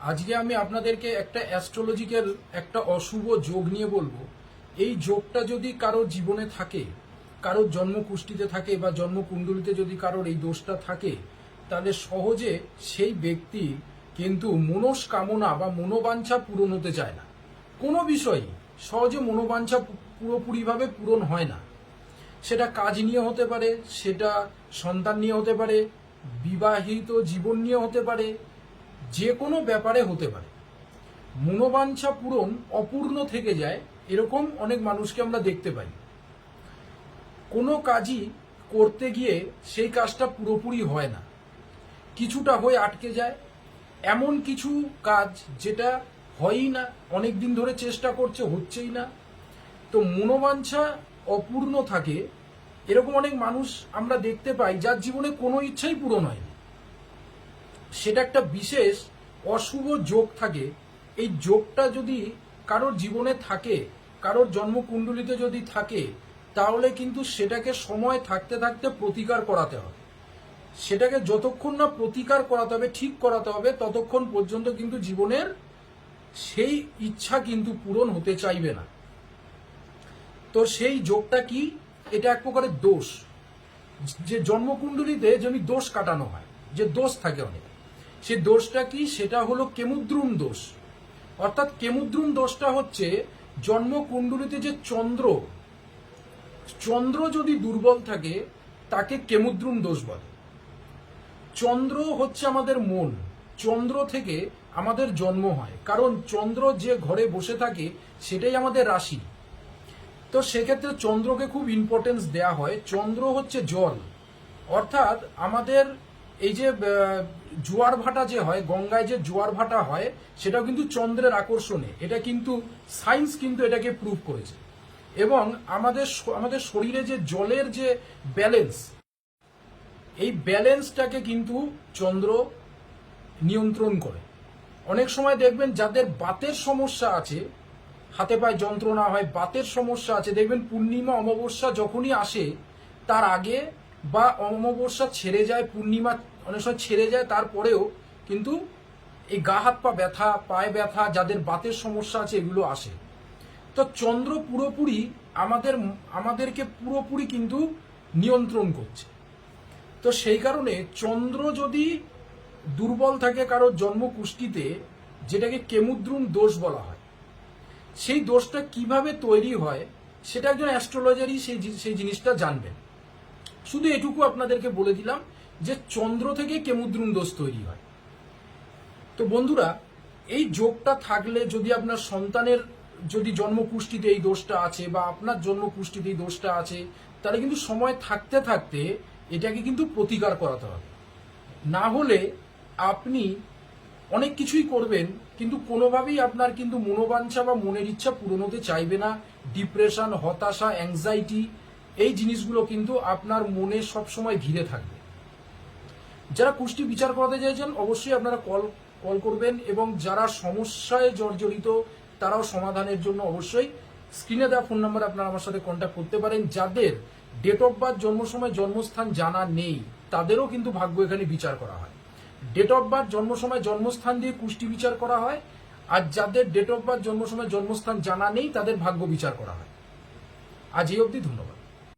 আজকে আমি আপনাদেরকে একটা অ্যাস্ট্রোলজিক্যাল একটা অশুভ যোগ নিয়ে বলব। এই যোগটা যদি কারোর জীবনে থাকে, কারোর জন্মকুষ্ঠিতে থাকে বা জন্মকুণ্ডলিতে যদি কারোর এই দোষটা থাকে, তাহলে সহজে সেই ব্যক্তি কিন্তু মনস্কামনা বা মনোবাঞ্ছা পূরণ হতে চায় না। কোনো বিষয়ই সহজে মনোবাঞ্ছা পুরোপুরিভাবে পূরণ হয় না। সেটা কাজ নিয়ে হতে পারে, সেটা সন্তান নিয়ে হতে পারে, বিবাহিত জীবন নিয়ে হতে পারে যে কোনো ব্যাপারে হতে পারে। মনোবাঞ্ছা পূরণ অপূর্ণ থেকে যায়, এরকম অনেক মানুষকে আমরা দেখতে পাই। কোনো কাজই করতে গিয়ে সেই কাজটা পুরোপুরি হয় না। কিছুটা হয়ে আটকে যায়। এমন কিছু কাজ যেটা হয়ই না অনেক দিন ধরে চেষ্টা করছে, হচ্ছেই না। তো মনোবাঞ্ছা অপূর্ণ থাকে, এরকম অনেক মানুষ আমরা দেখতে পাই যার জীবনে কোনো ইচ্ছাই পূরণ হয়নি। সেটা একটা বিশেষ অশুভ যোগ থাকে। এই যোগটা যদি কারোর জীবনে থাকে, কারোর জন্মকুণ্ডলিতে যদি থাকে, তাহলে কিন্তু সেটাকে সময় থাকতে থাকতে প্রতিকার করাতে হবে। সেটাকে যতক্ষণ না প্রতিকার করাতে হবে, ঠিক করাতে হবে, ততক্ষণ পর্যন্ত কিন্তু জীবনের সেই ইচ্ছা কিন্তু পূরণ হতে চাইবে না। তো সেই যোগটা কি? এটা এক প্রকারের দোষ। যে জন্মকুণ্ডলিতে যদি দোষ কাটানো হয়, যে দোষ থাকে অনেক সে দোষটা কি? সেটা হলো কেমুদ্রুম দোষ। অর্থাৎ কেমুদ্রুম দোষটা হচ্ছে জন্মকুণ্ডলিতে যে চন্দ্র চন্দ্র যদি দুর্বল থাকে, তাকে কেমুদ্রুম দোষ বলে। চন্দ্র হচ্ছে আমাদের মন। চন্দ্র থেকে আমাদের জন্ম হয়। কারণ চন্দ্র যে ঘরে বসে থাকে, সেটাই আমাদের রাশি। তো সেক্ষেত্রে চন্দ্রকে খুব ইম্পর্টেন্স দেয়া হয়। চন্দ্র হচ্ছে জল। অর্থাৎ আমাদের এই যে জোয়ার ভাটা যে হয়, গঙ্গায় যে জোয়ার ভাটা হয়, সেটাও কিন্তু চন্দ্রের আকর্ষণে। এটা কিন্তু সায়েন্স কিন্তু এটাকে প্রুভ করেছে। এবং আমাদের আমাদের শরীরে যে জলের যে ব্যালেন্স এই ব্যালেন্সটাকে কিন্তু চন্দ্র নিয়ন্ত্রণ করে। অনেক সময় দেখবেন যাদের বাতের সমস্যা আছে, হাতে পায়ে যন্ত্রণা হয়, বাতের সমস্যা আছে, দেখবেন পূর্ণিমা অমাবস্যা যখনই আসে, তার আগে বা অমাবস্যা ছেড়ে যায়, পূর্ণিমা অনেক সময় ছেড়ে যায়, তারপরেও কিন্তু এই গা হাত পা ব্যথা, পায়ে ব্যথা, যাদের বাতের সমস্যা আছে, এগুলো আসে। তো চন্দ্র পুরোপুরি আমাদের, আমাদেরকে পুরোপুরি কিন্তু নিয়ন্ত্রণ করছে। তো সেই কারণে চন্দ্র যদি দুর্বল থাকে কারোর জন্মকুষ্ঠিতে, যেটাকে কেমুদ্রুম দোষ বলা হয়, সেই দোষটা কীভাবে তৈরি হয়, সেটা একজন অ্যাস্ট্রোলজারই সেই সেই জিনিসটা জানবেন। শুধু এটুকু আপনাদেরকে বলে দিলাম যে চন্দ্র থেকে কেমুদ্রুম দোষ তৈরি হয়। তো বন্ধুরা, এই যোগটা থাকলে যদি আপনার সন্তানের যদি জন্মকুষ্ঠিতে এই দোষটা আছে বা আপনার জন্মকুষ্ঠিতে এই দোষটা আছে, তাহলে কিন্তু সময় থাকতে থাকতে এটাকে কিন্তু প্রতিকার করাতে হবে। না হলে আপনি অনেক কিছুই করবেন, কিন্তু কোনোভাবেই আপনার কিন্তু মনোবাঞ্ছা বা মনের ইচ্ছা পূরণ হতে চাইবে না। ডিপ্রেশন, হতাশা অ্যাংজাইটি এই জিনিসগুলো কিন্তু আপনার মনে সবসময় ঘিরে থাকবে। যারা কুষ্টি বিচার করাতে চাইছেন, অবশ্যই আপনারা কল কল করবেন এবং যারা সমস্যায় জর্জরিত, তারাও সমাধানের জন্য অবশ্যই স্ক্রিনে দেওয়া ফোন নাম্বার আপনারা আমার সাথে কন্ট্যাক্ট করতে পারেন। যাদের ডেট অফ বার্থ জন্ম সময়, জন্মস্থান জানা নেই, তাদেরও কিন্তু ভাগ্য এখানে বিচার করা হয়। ডেট অফ বার্থ জন্ম সময়, জন্মস্থান দিয়ে কুষ্টি বিচার করা হয়। আর যাদের ডেট অফ বার্থ জন্ম সময়, জন্মস্থান জানা নেই, তাদের ভাগ্য বিচার করা হয়। আজ এই অবধি ধন্যবাদ।